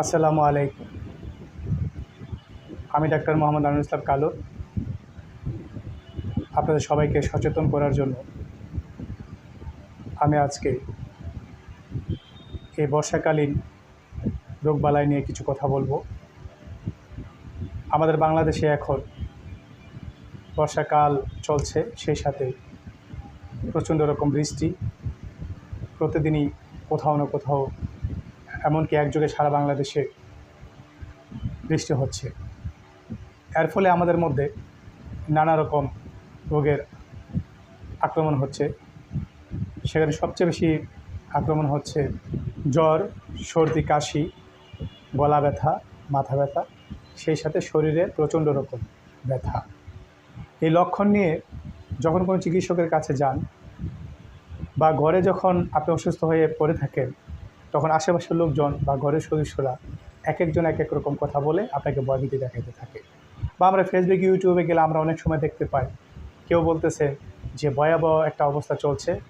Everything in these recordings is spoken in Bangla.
আসসালামু আলাইকুম। আমি ডাক্তার মোহাম্মদ আনুল ইসলাম কালো। আপনাদের সবাইকে সচেতন করার জন্য আমি আজকে এই বর্ষাকালীন রোগবালাই নিয়ে কিছু কথা বলব। আমাদের বাংলাদেশে এখন বর্ষাকাল চলছে, সেই সাথে প্রচণ্ড রকম বৃষ্টি। প্রতিদিনই কোথাও না কোথাও এমনকি একযোগে সারা বাংলাদেশে বৃষ্টি হচ্ছে। এর ফলে আমাদের মধ্যে নানা রকম রোগের আক্রমণ হচ্ছে। সেখানে সবচেয়ে বেশি আক্রমণ হচ্ছে জ্বর, সর্দি, কাশি, গলা ব্যথা, মাথা ব্যথা, সেই সাথে শরীরে প্রচণ্ড রকম ব্যথা। এই লক্ষণ নিয়ে যখন কোনো চিকিৎসকের কাছে যান বা ঘরে যখন আপনি অসুস্থ হয়ে পড়ে থাকেন তখন আশেপাশের লোকজন বা ঘরের সদস্যরা এক একজন এক এক রকম কথা বলে আপনাকে ভয়ভীতি দেখাইতে থাকে। বা আমরা ফেসবুক ইউটিউবে গেলে আমরা অনেক সময় দেখতে পাই। কেউ বলতেছে যে ভয়াবহ একটা অবস্থা চলছে।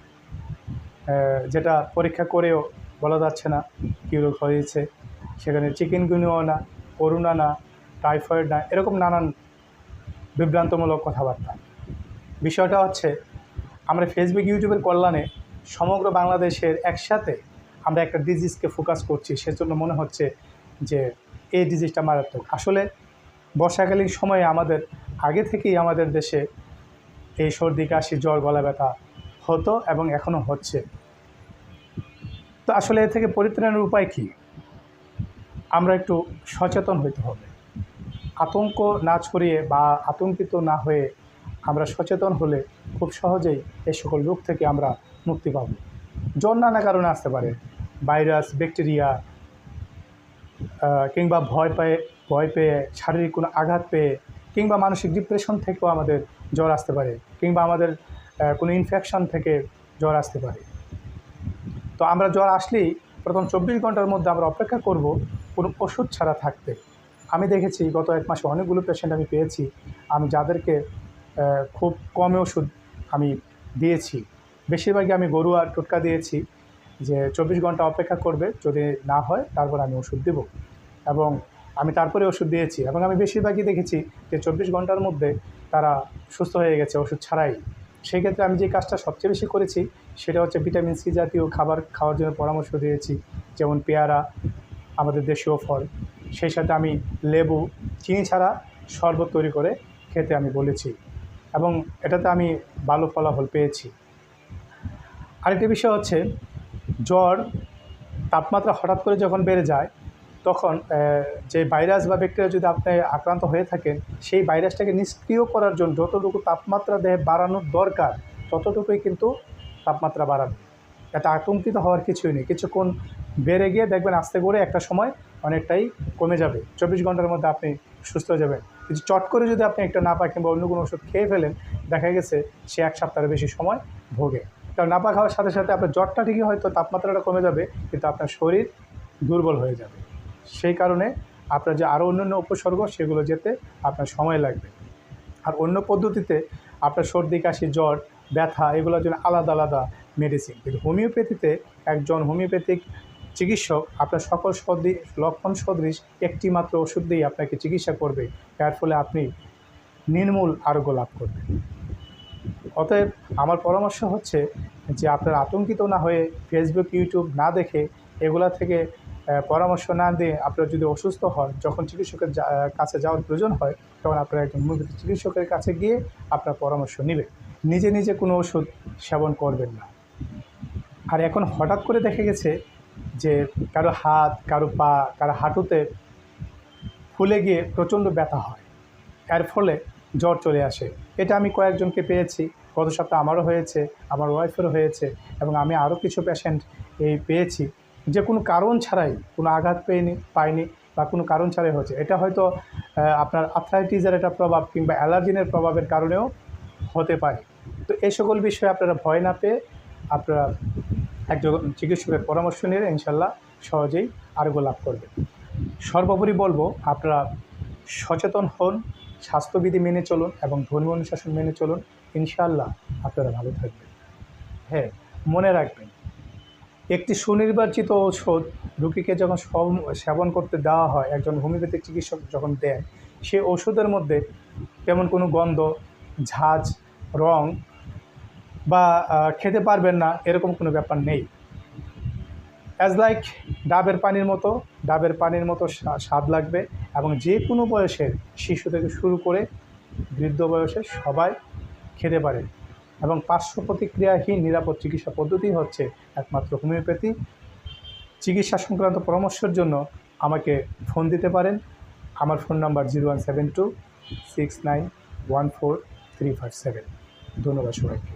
যেটা পরীক্ষা করেও বলা যাচ্ছে না কী রোগ হয়েছে। সেখানে চিকেনগুনিও না করোনা না, টাইফয়েড না, এরকম নানান বিভ্রান্তমূলক কথাবার্তা। বিষয়টা হচ্ছে, আমরা ফেসবুক ইউটিউবের কল্যাণে সমগ্র বাংলাদেশের একসাথে আমরা একটা ডিজিজকে ফোকাস করছি, সেজন্য মনে হচ্ছে যে এই ডিজিজটা মারাত্মক। আসলে বর্ষাকালীন সময়ে আমাদের, আগে থেকেই আমাদের দেশে এই সর্দি, কাশি, জ্বর, গলা ব্যথা হতো এবং এখনও হচ্ছে। তো আসলে এ থেকে পরিত্রাণের উপায় কী? আমরা একটু সচেতন হইতে হবে। আতঙ্ক না ছড়িয়ে বা আতঙ্কিত না হয়ে আমরা সচেতন হলে খুব সহজেই এই সকল রোগ থেকে আমরা মুক্তি পাব। জ্বর নানা কারণে আসতে পারে। ভাইরাস, ব্যাকটেরিয়া কিংবা ভয় পেয়ে ভয় পেয়ে, শারীরিক কোনো আঘাত পেয়ে, কিংবা মানসিক ডিপ্রেশন থেকেও আমাদের জ্বর আসতে পারে, কিংবা আমাদের কোনো ইনফেকশন থেকে জ্বর আসতে পারে। তো আমরা জ্বর আসলেই প্রথম চব্বিশ ঘণ্টার মধ্যে আমরা অপেক্ষা করব কোনো ওষুধ ছাড়া থাকতে। আমি দেখেছি গত এক মাসে অনেকগুলো পেশেন্ট আমি পেয়েছি। আমি যাদেরকে খুব কমে ওষুধ আমি দিয়েছি। বেশিরভাগই আমি গরু আর টোটকা দিয়েছি যে চব্বিশ ঘণ্টা অপেক্ষা করবে, যদি না হয় তারপর আমি ওষুধ দেব। এবং আমি তারপরে ওষুধ দিয়েছি এবং আমি বেশিরভাগই দেখেছি যে চব্বিশ ঘণ্টার মধ্যে তারা সুস্থ হয়ে গেছে, ওষুধ ছাড়াই। সেই ক্ষেত্রে আমি যে কাজটা সবচেয়ে বেশি করেছি সেটা হচ্ছে ভিটামিন সি জাতীয় খাবার খাওয়ার জন্য পরামর্শ দিয়েছি, যেমন পেয়ারা, আমাদের দেশীয় ফল। সেই সাথে আমি লেবু, চিনি ছাড়া শরবত তৈরি করে খেতে আমি বলেছি এবং এটাতে আমি ভালো ফলাফল পেয়েছি। আরেকটি বিষয় হচ্ছে, জ্বর তাপমাত্রা হঠাৎ করে যখন বেড়ে যায়, তখন যে ভাইরাস বা ব্যাকটেরিয়া যদি আপনি আক্রান্ত হয়ে থাকেন, সেই ভাইরাসটাকে নিষ্ক্রিয় করার জন্য যতটুকু তাপমাত্রা দেহে বাড়ানোর দরকার, ততটুকুই কিন্তু তাপমাত্রা বাড়াবে। এতে আতঙ্কিত হওয়ার কিছুই নেই। কিছুক্ষণ বেড়ে গিয়ে দেখবেন আস্তে করে একটা সময় অনেকটাই কমে যাবে। চব্বিশ ঘণ্টার মধ্যে আপনি সুস্থ হয়ে যাবেন। কিন্তু চট করে যদি আপনি একটা না নাপা কিংবা অন্য কোনো ওষুধ খেয়ে ফেলেন, দেখা গেছে সে এক সপ্তাহের বেশি সময় ভোগে। কারণ নাপা খাওয়ার সাথে সাথে আপনার জ্বরটা ঠিকই হয়তো তাপমাত্রাটা কমে যাবে, কিন্তু আপনার শরীর দুর্বল হয়ে যাবে। সেই কারণে আপনার যে আরও অন্যান্য উপসর্গ, সেগুলো যেতে আপনার সময় লাগবে। আর অন্য পদ্ধতিতে আপনার সর্দি, কাশি, জ্বর, ব্যথা, এগুলোর জন্য আলাদা আলাদা মেডিসিন কিন্তু হোমিওপ্যাথিতে একজন হোমিওপ্যাথিক চিকিৎসক আপনার সকল সদৃশ, লক্ষণ সদৃশ একটি মাত্র ওষুধ দিয়ে আপনাকে চিকিৎসা করবে। যার ফলে আপনি নির্মূল আরোগ্য লাভ করবেন। অতএব আমার পরামর্শ হচ্ছে যে আপনার আতঙ্কিত না হয়ে ফেসবুক ইউটিউব না দেখে এগুলা থেকে পরামর্শ না দিয়ে আপনার যদি অসুস্থ হন, যখন চিকিৎসকের কাছে যাওয়ার প্রয়োজন হয়, তখন আপনারা একজন হোমিওপ্যাথি চিকিৎসকের কাছে গিয়ে আপনার পরামর্শ নেবে নিজে নিজে কোনো ওষুধ সেবন করবেন না। আর এখন হঠাৎ করে দেখা গেছে যে কারও হাত, কারও পা, কারও হাঁটুতে ফুলে গিয়ে প্রচণ্ড ব্যথা হয়। এর ফলে জ্বর চলে আসে। এটা আমি কয়েকজনকে পেয়েছি। গত সপ্তাহে আমারও হয়েছে, আমার ওয়াইফেরও হয়েছে এবং আমি আরও কিছু পেশেন্ট এই পেয়েছি। যে কোনো কারণ ছাড়াই কোনো আঘাত পেয়নি পায়নি বা কোনো কারণ ছাড়াই হচ্ছে এটা হয়তো আপনার আর্থ্রাইটিসের একটা প্রভাব কিংবা অ্যালার্জিনের প্রভাবের কারণেও হতে পারে। তো এই সকল বিষয়ে আপনারা ভয় না পেয়ে আপনারা একজন চিকিৎসকের পরামর্শ নিয়ে ইনশাল্লাহ সহজেই আরোগ্য লাভ করবেন। সর্বোপরি বলব, আপনারা সচেতন হন স্বাস্থ্যবিধি মেনে চলুন এবং ধর্মীয় অনুশাসন মেনে চলুন, ইনশাআল্লাহ আপনারা ভালো থাকবেন। হ্যাঁ মনে রাখবেন, একটি সুনির্বাচিত ঔষধ রোগীকে যখন সেবন করতে দেওয়া হয়, একজন হোমিওপ্যাথিক চিকিৎসক যখন দেন, সে ওষুধের মধ্যে তেমন কোনো গন্ধ, ঝাঁজ, রং বা খেতে পারবেন না, এরকম কোনো ব্যাপার নেই। অ্যাজ লাইক ডাবের পানির মতো, ডাবের পানির মতো স্বা- স্বাদ লাগবে। এবং যে কোনো বয়সের শিশু থেকে শুরু করে বৃদ্ধ বয়সের সবাই খেতে পারে। এবং পার্শ্ব প্রতিক্রিয়াহীন নিরাপদ চিকিৎসা পদ্ধতি হচ্ছে একমাত্র হোমিওপ্যাথি। চিকিৎসা সংক্রান্ত পরামর্শের জন্য আমাকে ফোন দিতে পারেন। আমার phone number zero one seven two six nine one four three five seven. ধন্যবাদ সবাইকে।